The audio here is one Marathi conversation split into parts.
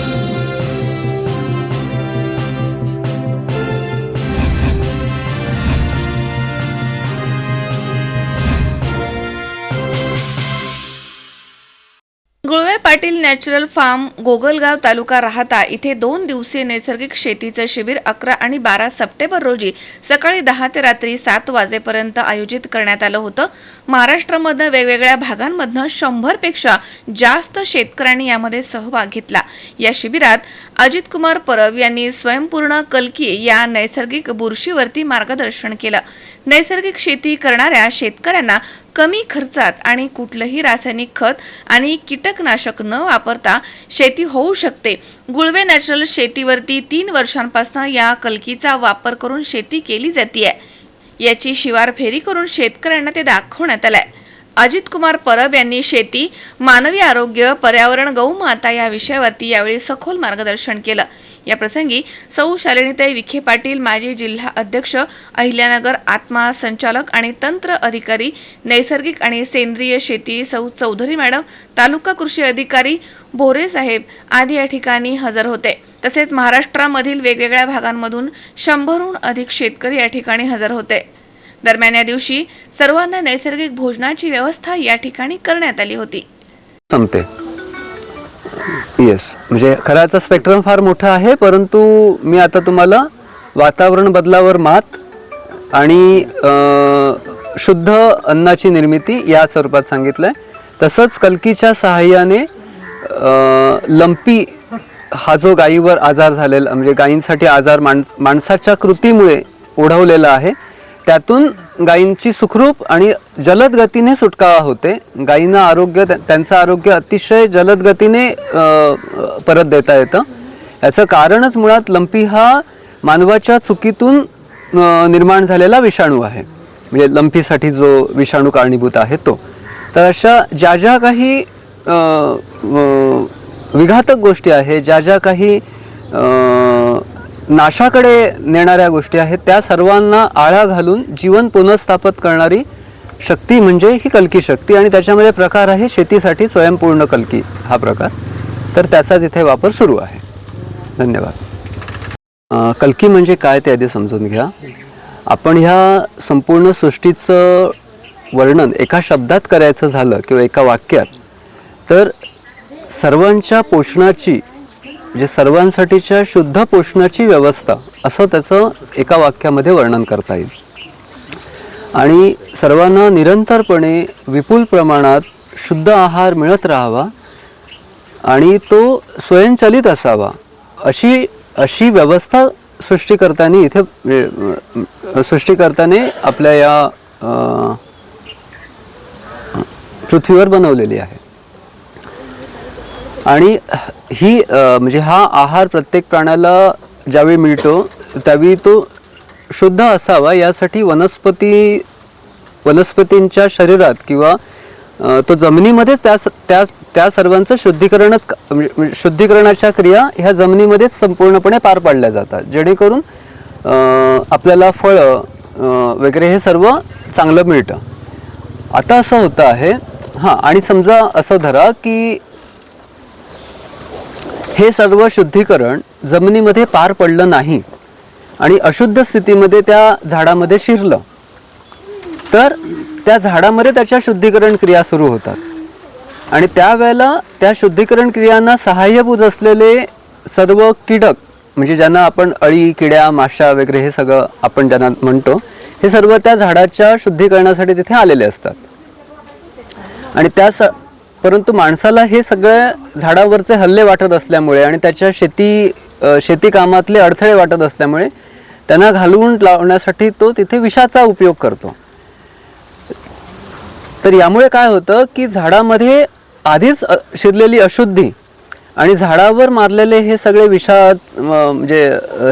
Thank you. Gulve Patil natural farm Gogalgaon taluka Rahata. इथे दोन दिवसीय नैसर्गिक शेतीचं शिबिर अकरा आणि बारा सप्टेंबर रोजी सकाळी दहा ते रात्री सात वाजेपर्यंत आयोजित करण्यात आलं होतं. महाराष्ट्रामधनं वेगवेगळ्या भागांमधनं शंभरपेक्षा जास्त शेतकऱ्यांनी यामध्ये सहभाग घेतला. या शिबिरात अजित कुमार परब यांनी स्वयंपूर्ण कलकी या नैसर्गिक बुरशीवरती मार्गदर्शन केलं. नैसर्गिक शेती करणाऱ्या शेतकऱ्यांना कमी खर्चात आणि कुठलंही रासायनिक खत आणि कीटकनाशक न वापरता शेती होऊ शकते. गुळवे नॅचरल शेतीवरती तीन वर्षांपासून या कलकीचा वापर करून शेती केली जाते याची शिवार फेरी करून शेतकऱ्यांना ते दाखवण्यात आलंय. अजित कुमार परब यांनी शेती मानवी आरोग्य पर्यावरण गौमाता या विषयावरती यावेळी सखोल मार्गदर्शन केलं. या प्रसंगी सौ शालिनीताई विखे पाटील माजी जिल्हा अध्यक्ष अहिल्यानगर आत्मा संचालक आणि तंत्र अधिकारी नैसर्गिक आणि सेंद्रिय शेती सौ चौधरी मॅडम तालुका कृषी अधिकारी भोरे साहेब आदी या ठिकाणी हजर होते. तसेच महाराष्ट्रामधील वेगवेगळ्या भागांमधून शंभरहून अधिक शेतकरी या ठिकाणी हजर होते. दरम्यान या दिवशी सर्वांना नैसर्गिक भोजनाची व्यवस्था या ठिकाणी करण्यात आली होती. संपते. येस म्हणजे खराचा स्पेक्ट्रम फार मोठा आहे परंतु मी आता तुम्हाला वातावरण बदलावर मात आणि शुद्ध अन्नाची निर्मिती या स्वरूपात सांगितलंय. तसंच कलकीच्या सहाय्याने लंपी हा जो गायीवर आजार झालेला म्हणजे गायींसाठी आजार माण माणसाच्या कृतीमुळे ओढवलेला आहे त्यातून गायींची सुखरूप आणि जलद गतीने सुटकावा होते. गायींना आरोग्य त्या- त्यांचं आरोग्य अतिशय जलद गतीने परत देता येतं. याचं कारणच मुळात लंपी हा मानवाच्या चुकीतून निर्माण झालेला विषाणू आहे. म्हणजे लंपीसाठी जो विषाणू कारणीभूत आहे तो. तर अशा ज्या ज्या काही विघातक गोष्टी आहेत ज्या ज्या काही नाशाकडे नेणाऱ्या गोष्टी आहेत. त्या सर्वांना आळा घालून जीवन पुनर्स्थापित करणारी शक्ती म्हणजे ही कलकी शक्ती आणि त्याच्यामध्ये प्रकार आहे शेतीसाठी स्वयंपूर्ण कलकी हा प्रकार. तर त्याचा तिथे वापर सुरू आहे. धन्यवाद. कलकी म्हणजे काय ते आधी समजून घ्या. आपण ह्या संपूर्ण सृष्टीचं वर्णन एका शब्दात करायचं झालं किंवा एका वाक्यात तर सर्वांच्या पोषणाची म्हणजे सर्वांसाठीच्या शुद्ध पोषणाची व्यवस्था असं त्याचं एका वाक्यामध्ये वर्णन करता येईल. आणि सर्वांना निरंतरपणे विपुल प्रमाणात शुद्ध आहार मिळत राहावा आणि तो स्वयंचलित असावा अशी अशी व्यवस्था सृष्टिकर्त्यांनी इथे म्हणजे सृष्टीकर्त्याने आपल्या या पृथ्वीवर बनवलेली आहे. आणि ही म्हणजे हा आहार प्रत्येक प्राण्याला ज्यावेळी मिळतो त्यावेळी तो शुद्ध असावा. यासाठी वनस्पती वनस्पतींच्या शरीरात किंवा तो जमिनीमध्येच त्या स- त्या त्या सर्वांचं शुद्धीकरणच म्हणजे, म्हणजे शुद्धीकरणाच्या क्रिया ह्या जमिनीमध्येच संपूर्णपणे पार पाडल्या जातात. जेणेकरून आपल्याला फळं वगैरे हे सर्व चांगलं मिळतं. आता असं होतं आहे हां आणि समजा असं धरा की हे सर्व शुद्धीकरण जमिनीमध्ये पार पडलं नाही आणि अशुद्ध स्थितीमध्ये त्या झाडामध्ये शिरलं. तर त्या झाडामध्ये त्याच्या शुद्धीकरण क्रिया सुरू होतात. आणि त्यावेळेला त्या शुद्धीकरण क्रियांना सहाय्यभूत असलेले सर्व कीडक म्हणजे ज्यांना आपण अळी किड्या माशा वगैरे हे सगळं आपण ज्यांना म्हणतो हे सर्व त्या झाडाच्या शुद्धीकरणासाठी तिथे आलेले असतात. आणि त्या स परंतु माणसाला हे सगळ्या झाडावरचे हल्ले वाटत असल्यामुळे आणि त्याच्या शेती शेती कामातले अडथळे वाटत असल्यामुळे त्यांना घालवून लावण्यासाठी तो तिथे विषाचा उपयोग करतो. तर यामुळे काय होतं की झाडामध्ये आधीच शिरलेली अशुद्धी आणि झाडावर मारलेले हे सगळे विषा म्हणजे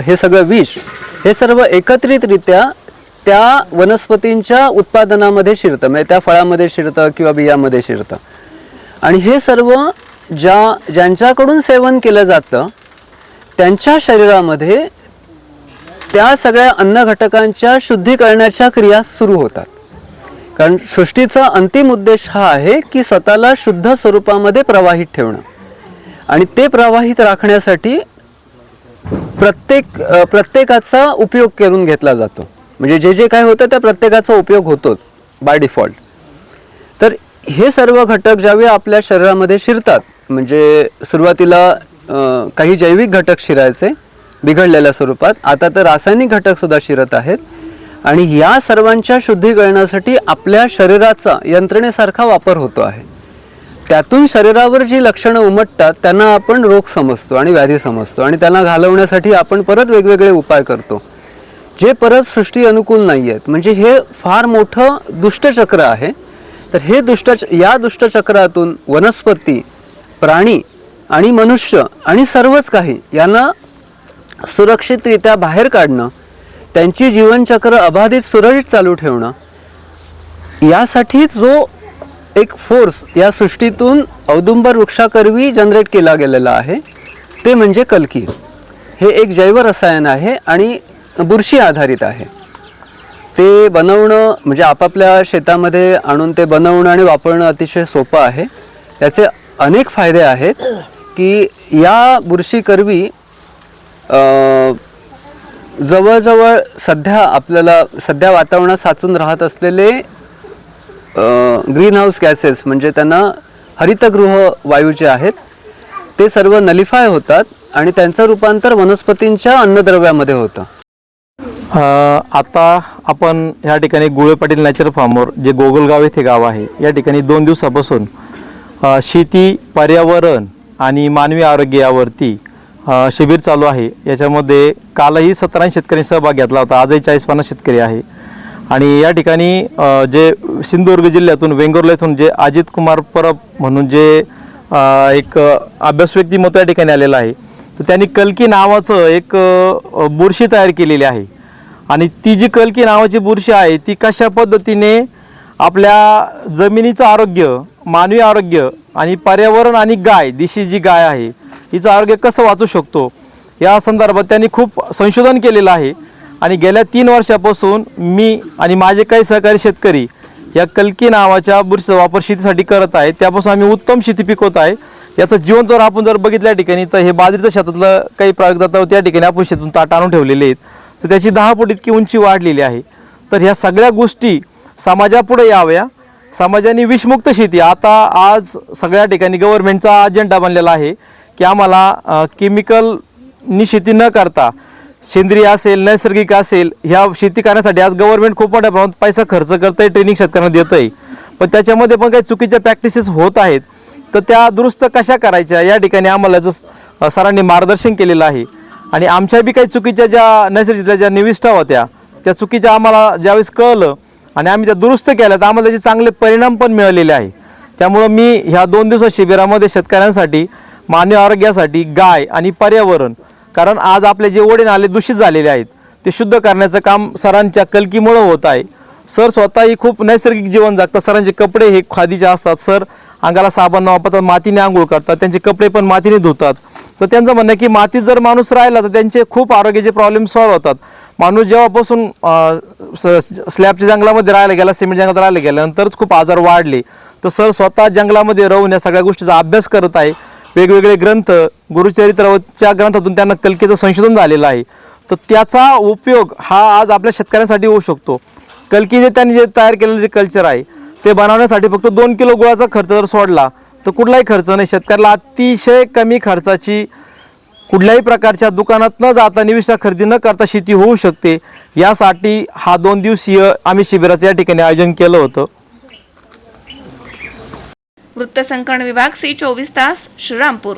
हे सगळं विष हे सर्व एकत्रितरित्या त्या वनस्पतींच्या उत्पादनामध्ये शिरतं. म्हणजे त्या फळामध्ये शिरतं किंवा बियामध्ये शिरतं. आणि हे सर्व ज्या ज्यांच्याकडून सेवन केलं जातं त्यांच्या शरीरामध्ये त्या सगळ्या अन्न घटकांच्या शुद्धीकरणाच्या क्रिया सुरू होतात. कारण सृष्टीचा अंतिम उद्देश हा आहे की स्वतःला शुद्ध स्वरूपामध्ये प्रवाहित ठेवणं. आणि ते प्रवाहित राखण्यासाठी प्रत्येक प्रत्येकाचा उपयोग करून घेतला जातो. म्हणजे जे जे काय होतं त्या प्रत्येकाचा उपयोग होतोच बाय डिफॉल्ट हे सर्व घटक ज्यावेळी आपल्या शरीरामध्ये शिरतात म्हणजे सुरुवातीला काही जैविक घटक शिरायचे बिघडलेल्या स्वरूपात आता तर रासायनिक घटक सुद्धा शिरत आहेत. आणि या सर्वांच्या शुद्धीकरणासाठी आपल्या शरीराचा यंत्रणेसारखा वापर होतो आहे. त्यातून शरीरावर जी लक्षणं उमटतात त्यांना आपण रोग समजतो आणि व्याधी समजतो आणि त्यांना घालवण्यासाठी आपण परत वेगवेगळे उपाय करतो. जे परत सृष्टी अनुकूल नाही आहेत म्हणजे हे फार मोठं दुष्टचक्र आहे. तर हे दुष्ट या दुष्टचक्रातून वनस्पती प्राणी आणि मनुष्य आणि सर्वच काही यांना सुरक्षितरित्या बाहेर काढणं त्यांची जीवनचक्र अबाधित सुरळीत चालू ठेवणं यासाठी जो एक फोर्स या सृष्टीतून औदुंबर वृक्षाकरवी जनरेट केला गेलेला आहे ते म्हणजे कलकी. हे एक जैवरसायन आहे आणि बुरशी आधारित आहे. ते बनवणं म्हणजे आपापल्या शेतामध्ये आणून ते बनवणं आणि वापरणं अतिशय सोपं आहे. त्याचे अनेक फायदे आहेत की या बुरशीकरवी अ, जवळजवळ सध्या आपल्याला सध्या वातावरणात साचून राहत असलेले ग्रीन हाऊस गॅसेस म्हणजे त्यांना हरितगृह वायू जे आहेत ते सर्व नलिफाय होतात आणि त्यांचं रूपांतर वनस्पतींच्या अन्नद्रव्यामध्ये होतं. आता आपण ह्या ठिकाणी गुळे पाटील नॅचरल फार्मवर जे गोगलगाव येथे गाव आहे या ठिकाणी दोन दिवसापासून शेती पर्यावरण आणि मानवी आरोग्य यावरती शिबिर चालू आहे. याच्यामध्ये कालही सतरा शेतकऱ्यांनी सहभाग घेतला होता आजही चाळीस पन्नास शेतकरी आहे. आणि या ठिकाणी जे सिंधुदुर्ग जिल्ह्यातून वेंगुर्ला येथून जे अजित कुमार परब म्हणून जे एक अभ्यास व्यक्तिमत्व या ठिकाणी आलेलं आहे तर त्यांनी कलकी नावाचं एक बुरशी तयार केलेली आहे. आणि ती जी कलकी नावाची बुरशी आहे ती कशा पद्धतीने आपल्या जमिनीचं आरोग्य मानवी आरोग्य आणि पर्यावरण आणि गाय देशी जी गाय आहे हिचं आरोग्य कसं वाचू शकतो? या संदर्भात त्यांनी खूप संशोधन केलेलं आहे. आणि गेल्या तीन वर्षापासून मी आणि माझे काही सहकारी शेतकरी या कलकी नावाच्या बुरशीचा वापर शेतीसाठी करत आहे. त्यापासून आम्ही उत्तम शेती पिकवत आहे. याचं जीवनतोर आपण जर बघितल्या ठिकाणी तर हे बाजरीच्या शेतातलं काही प्रायोगिक त्या ठिकाणी आपण शेतून ताट आणून ठेवलेले आहेत. तर त्याची दहा फूट इतकी उंची वाढलेली आहे. तर ह्या सगळ्या गोष्टी समाजापुढे याव्या. समाजाने विषमुक्त शेती. आता आज सगळ्या ठिकाणी गव्हर्नमेंटचा अजेंडा बनलेला आहे की आम्हाला केमिकलनी शेती न करता सेंद्रिय असेल नैसर्गिक असेल ह्या शेती करण्यासाठी आज गव्हर्नमेंट खूप मोठ्या प्रमाणात पैसा खर्च करत आहे ट्रेनिंग शेतकऱ्यांना देत आहे पण त्याच्यामध्ये पण काही चुकीच्या प्रॅक्टिसेस होत आहेत. तर त्या दुरुस्त कशा करायच्या? या ठिकाणी आम्हाला जस सरांनी मार्गदर्शन केलेलं आहे. आणि आमच्या बी काही चुकीच्या ज्या नैसर्गिक ज्या निविष्ठा होत्या त्या चुकीच्या आम्हाला ज्यावेळेस कळलं आणि आम्ही त्या दुरुस्त केल्या तर आम्हाला त्याचे चांगले परिणाम पण मिळालेले आहे. त्यामुळं मी ह्या दोन दिवसा शिबिरामध्ये शेतकऱ्यांसाठी मानवी आरोग्यासाठी गाय आणि पर्यावरण कारण आज आपले जे ओढे नाले दूषित झालेले आहेत ते शुद्ध करण्याचं काम सरांच्या कलकीमुळं होत आहे. सर स्वतःही खूप नैसर्गिक जीवन जगतात. सरांचे कपडे हे खादीचे असतात. सर अंगाला साबण न वापरतात मातीने आंघोळ करतात. त्यांचे कपडे पण मातीने धुतात. तर त्यांचं म्हणणं आहे की मातीत जर माणूस राहिला तर त्यांचे खूप आरोग्याचे प्रॉब्लेम सॉल्व्ह होतात. माणूस जेव्हापासून स्लॅबच्या जंगलामध्ये राहायला गेला सिमेंट जंगलात राहायला गेल्यानंतरच खूप आजार वाढले तर सर स्वतः जंगलामध्ये राहून या सगळ्या गोष्टीचा अभ्यास करत आहे. वेगवेगळे ग्रंथ गुरुचरित्राच्या ग्रंथातून त्यांना कलकेचं संशोधन झालेलं आहे. तर त्याचा उपयोग हा आज आपल्या शेतकऱ्यांसाठी होऊ शकतो. कलकी जे त्यांनी जे तयार केलेलं जे कल्चर आहे ते बनवण्यासाठी फक्त दोन किलो गुळाचा खर्च जर सोडला तर कुठलाही खर्च नाही. शेतकऱ्याला अतिशय कमी खर्चाची कुठल्याही प्रकारच्या दुकानात न जाता निविष्ठा खरेदी न करता शेती होऊ शकते. यासाठी हा दोन दिवसीय आम्ही शिबिराचं या ठिकाणी आयोजन केलं होतं. वृत्तसंकलन विभाग सी चोवीस तास श्रीरामपूर.